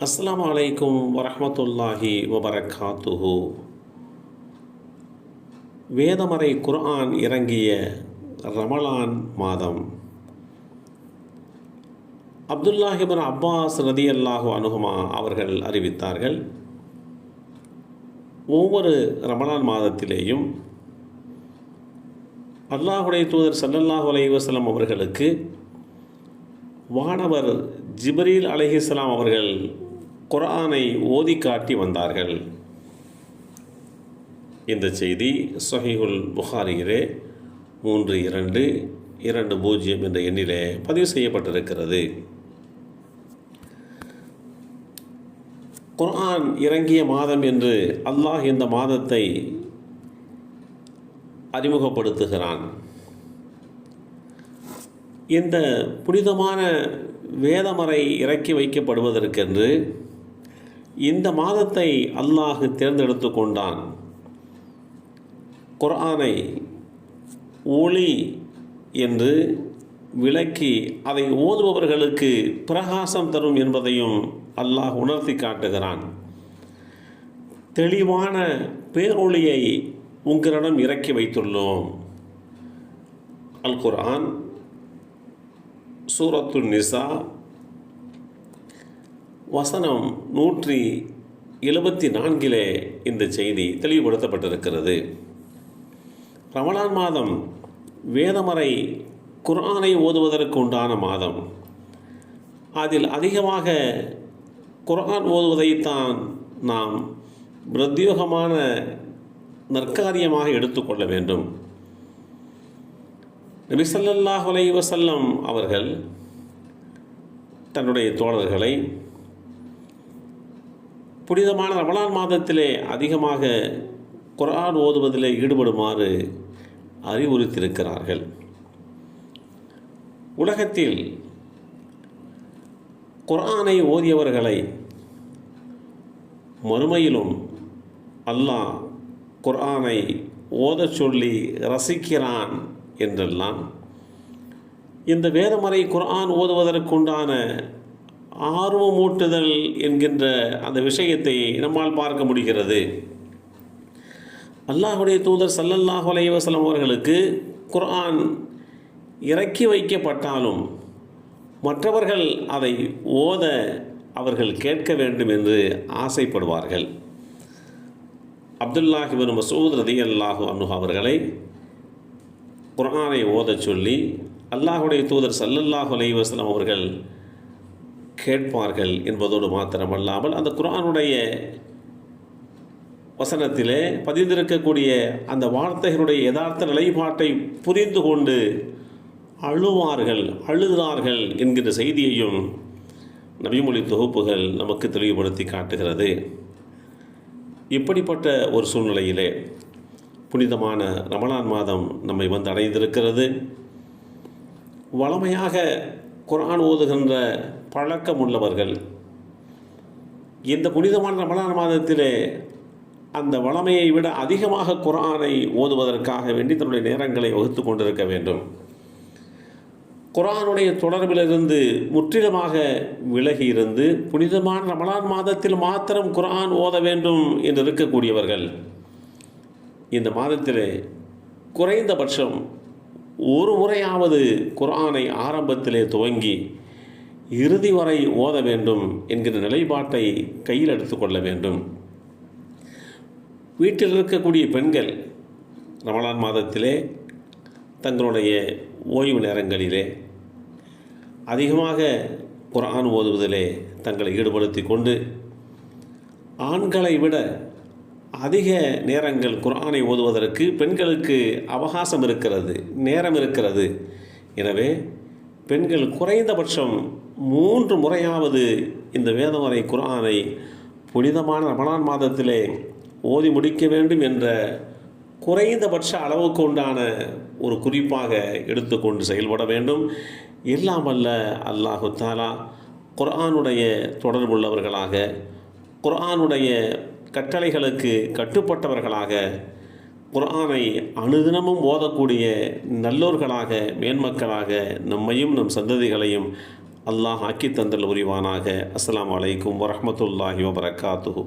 அஸ்லாம் அலைக்கும் வரமத்துல்லாஹி வபரகாத்துஹு. வேதமறை குர்ஆன் இறங்கிய ரமலான் மாதம். அப்துல்லாஹிபின் அப்பாஸ் ரதி அல்லாஹு அனுகுமா அவர்கள் அறிவித்தார்கள் ஒவ்வொரு ரமலான் மாதத்திலேயும் அல்லாஹுடைய தூதர் சல்லல்லாஹு அலைஹி அவர்களுக்கு வானவர் ஜிபரீல் அலஹிஸ்லாம் அவர்கள் குர்ஆனை ஓதி காட்டி வந்தார்கள். இந்த செய்தி சொஹிகுல் புகாரியிலே மூன்று இரண்டு இரண்டு பூஜ்ஜியம் என்ற எண்ணிலே பதிவு செய்யப்பட்டிருக்கிறது. குர்ஆன் இறங்கிய மாதம் என்று அல்லாஹ் இந்த மாதத்தை அறிமுகப்படுத்துகிறான். இந்த புனிதமான வேதமறை இறக்கி வைக்கப்படுவதற்கென்று இந்த மாதத்தை அல்லாஹ் தேர்ந்தெடுத்து கொண்டான். குர்ஆனை ஒளி என்று விளக்கி அதை ஓதுபவர்களுக்கு பிரகாசம் தரும் என்பதையும் அல்லாஹ் உணர்த்தி காட்டுகிறான். தெளிவான பேரொளியை உங்களிடம் இறக்கி வைத்துள்ளோம். அல் குர்ஆன் சூரத்து நிசா வசனம் நூற்றி எழுபத்தி நான்கிலே இந்த செய்தி தெளிவுபடுத்தப்பட்டிருக்கிறது. ரமலான் மாதம் வேதமறை குர்ஆனை ஓதுவதற்கு உண்டான மாதம். அதில் அதிகமாக குர்ஆன் ஓதுவதைத்தான் நாம் பிரத்யோகமான நற்காரியமாக எடுத்துக்கொள்ள வேண்டும். நபிசல்லாஹ் ஸல்லல்லாஹு அவர்கள் தன்னுடைய தோழர்களை புனிதமான ரமலான் மாதத்திலே அதிகமாக குர்ஆன் ஓதுவதிலே ஈடுபடுமாறு அறிவுறுத்தியிருக்கிறார்கள். உலகத்தில் குர்ஆனை ஓதியவர்களை மறுமையிலும் அல்லாஹ் குர்ஆனை ஓதச் சொல்லி ரசிக்கிறான் என்றெல்லாம் இந்த வேதமறை குர்ஆன் ஓதுவதற்குண்டான ஆர்வமூட்டுதல் என்கின்ற அந்த விஷயத்தை நம்மால் பார்க்க முடிகிறது. அல்லாஹுடைய தூதர் சல்லல்லாஹு வலையவசலம் அவர்களுக்கு குர்ஆன் இறக்கி வைக்கப்பட்டாலும் மற்றவர்கள் அதை ஓத அவர்கள் கேட்க வேண்டும் என்று ஆசைப்படுவார்கள். அப்துல்லாஹிபின் மசூத் ரதி அல்லாஹு அனுஹா அவர்களை குர்ஆனை ஓதச் சொல்லி அல்லாஹுடைய தூதர் சல்லல்லாஹு அலைவாஸ்லாம் அவர்கள் கேட்பார்கள் என்பதோடு மாத்திரமல்லாமல் அந்த குரானுடைய வசனத்திலே பதிந்திருக்கக்கூடிய அந்த வார்த்தைகளுடைய யதார்த்த நிலைப்பாட்டை புரிந்து கொண்டு அழுவார்கள் அழுகிறார்கள் என்கிற செய்தியையும் நபிமொழி தொகுப்புகள் நமக்கு தெளிவுபடுத்தி காட்டுகிறது. இப்படிப்பட்ட ஒரு சூழ்நிலையிலே புனிதமான ரமலான் மாதம் நம்மை வந்து அடைந்திருக்கிறது. வளமையாக குரான் ஓதுகின்ற பழக்கம் உள்ளவர்கள் இந்த புனிதமான ரமலான் மாதத்திலே அந்த வளமையை விட அதிகமாக குரானை ஓதுவதற்காக வேண்டி தன்னுடைய நேரங்களை வகுத்து கொண்டிருக்க வேண்டும். குரானுடைய தொடர்பிலிருந்து முற்றிலுமாக விலகி இருந்து புனிதமான ரமலான் மாதத்தில் மாத்திரம் குரான் ஓத வேண்டும் என்று இருக்கக்கூடியவர்கள் இந்த மாதத்திலே குறைந்தபட்சம் ஒரு முறையாவது குரானை ஆரம்பத்திலே துவங்கி இறுதி வரை ஓத வேண்டும் என்கிற நிலைப்பாட்டை கையில் எடுத்துக்கொள்ள வேண்டும். வீட்டில் இருக்கக்கூடிய பெண்கள் ரமலான் மாதத்திலே தங்களுடைய ஓய்வு நேரங்களிலே அதிகமாக குரான் ஓதுவதிலே தங்களை ஈடுபடுத்தி கொண்டு ஆண்களை விட அதிக நேரங்கள் குரானை ஓதுவதற்கு பெண்களுக்கு அவகாசம் இருக்கிறது நேரம் இருக்கிறது. எனவே பெண்கள் குறைந்தபட்சம் மூன்று முறையாவது இந்த வேதவரை குரானை புனிதமான ரமலான் மாதத்திலே ஓதி முடிக்க வேண்டும் என்ற குறைந்தபட்ச அளவுக்கு உண்டான ஒரு குறிப்பாக எடுத்துக்கொண்டு செயல்பட வேண்டும். இல்லாமல்ல அல்லாஹு தாலா குர்ஆனுடைய தொடர்புள்ளவர்களாக குர்ஆனுடைய கட்டளைகளுக்கு கட்டுப்பட்டவர்களாக குரானை அனுதினமும் ஓதக்கூடிய நல்லோர்களாக மேன்மக்களாக நம்மையும் நம் சந்ததிகளையும் அல்லாஹ் ஆக்கி தந்தல் உரிவானாக அஸ்லாம் அலைக்கும் வரமத்துல்லாஹி வபரகாத்துஹு.